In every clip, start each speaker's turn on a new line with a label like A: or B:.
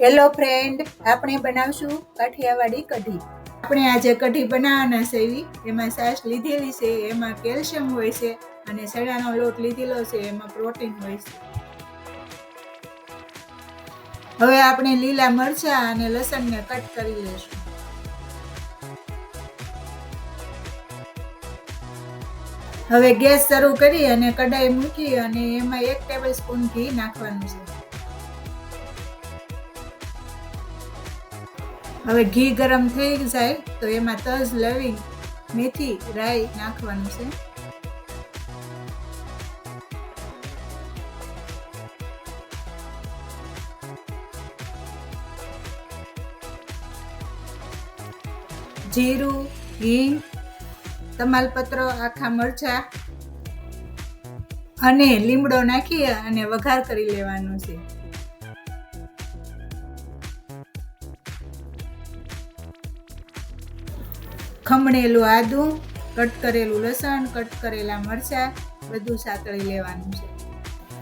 A: Hello friend આપણે બનાવશું કાઠિયાવાડી કઢી. આપણે આજે કઢી બનાવવાના છે એમાં સાસ લીધેલી છે, એમાં કેલ્શિયમ હોય છે અને સડાનો લોટ લીધેલો છે, એમાં પ્રોટીન હોય છે. હવે આપણે લીલા મરચાં અને લસણને કટ કરી લઈશું. હવે ગેસ શરૂ કરી અને કઢાઈ મૂકી અને એમાં એક ટેબલ સ્પૂન ઘી નાખવાનું છે. હવે ઘી ગરમ થઈ જાય તો એમાં તજ, લવિંગ, મેથી, રાઈ નાખવાનું છે. જીરું, હિંગ, તમાલપત્ર, આખા મરચા અને લીમડો નાખી અને વઘાર કરી લેવાનો છે. ખમણેલું આદું, કટ કરેલું લસણ, કટ કરેલા મરચાં, બધું સાતળી લેવાનું છે.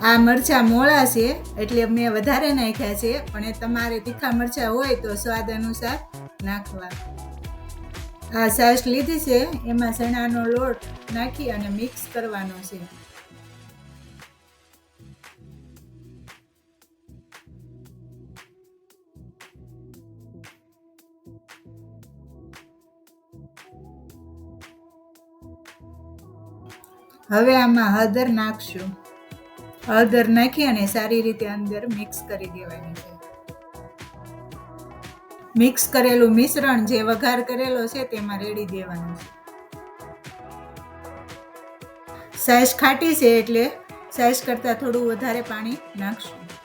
A: આ મરચાં મોળા છે, એટલે મેં વધારે નાખ્યા છે, પણ તમારે તીખા મરચાં હોય તો સ્વાદ અનુસાર નાખવા. આ સાસ લીધી છે, એમાં ચણાનો લોટ નાખી અને મિક્સ કરવાનો છે. હવે આમાં હળદર નાખશું. હળદર નાખી અને સારી રીતે અંદર મિક્સ કરી દેવાની છે. મિક્સ કરેલું મિશ્રણ જે વઘાર કરેલો છે તેમાં રેડી દેવાનું છે. સાઈઝ ખાટી છે એટલે સાઈઝ કરતાં થોડું વધારે પાણી નાખશું.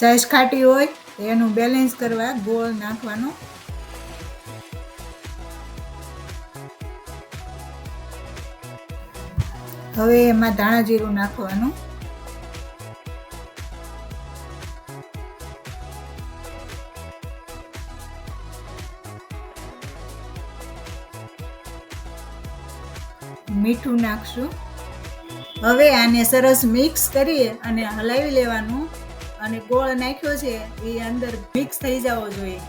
A: સાઈઝ ખાટી હોય, એનું બેલેન્સ કરવા ગોળ નાખવાનો. હવે એમાં ધાણા જીરું નાખવાનું. મીઠું નાખશું. હવે આને સરસ મિક્સ કરીએ અને હલાવી લેવાનું. અને ગોળ નાખ્યો છે, એ અંદર મિક્સ થઈ જવો જોઈએ.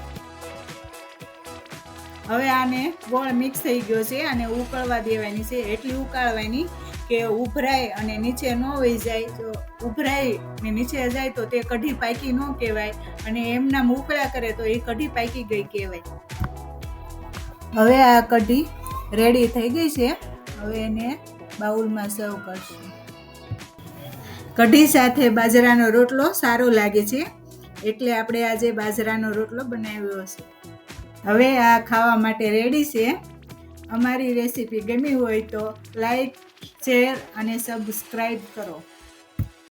A: હવે આને ગોળ મિક્સ થઈ ગયો છે અને ઉકળવા દેવાની છે. એટલી ઉકાળવાની કે ઉભરાય અને નીચે ન વહી જાય. તો ઉભરાય ને નીચે જાય તો તે કઢી પાકી ન કહેવાય અને એમના ઉકળા કરે તો એ કઢી પાકી ગઈ કહેવાય. હવે આ કઢી રેડી થઈ ગઈ છે. હવે એને બાઉલમાં સર્વ કરશું. કઢી સાથે બાજરાનો રોટલો સારો લાગે છે. એટલે આપણે આજે બાજરાનો રોટલો બનાવ્યો છે હવે આ ખાવા માટે રેડી છે. અમારી રેસીપી ગમી હોય તો લાઈક શેર અને સબસ્ક્રાઈબ કરો.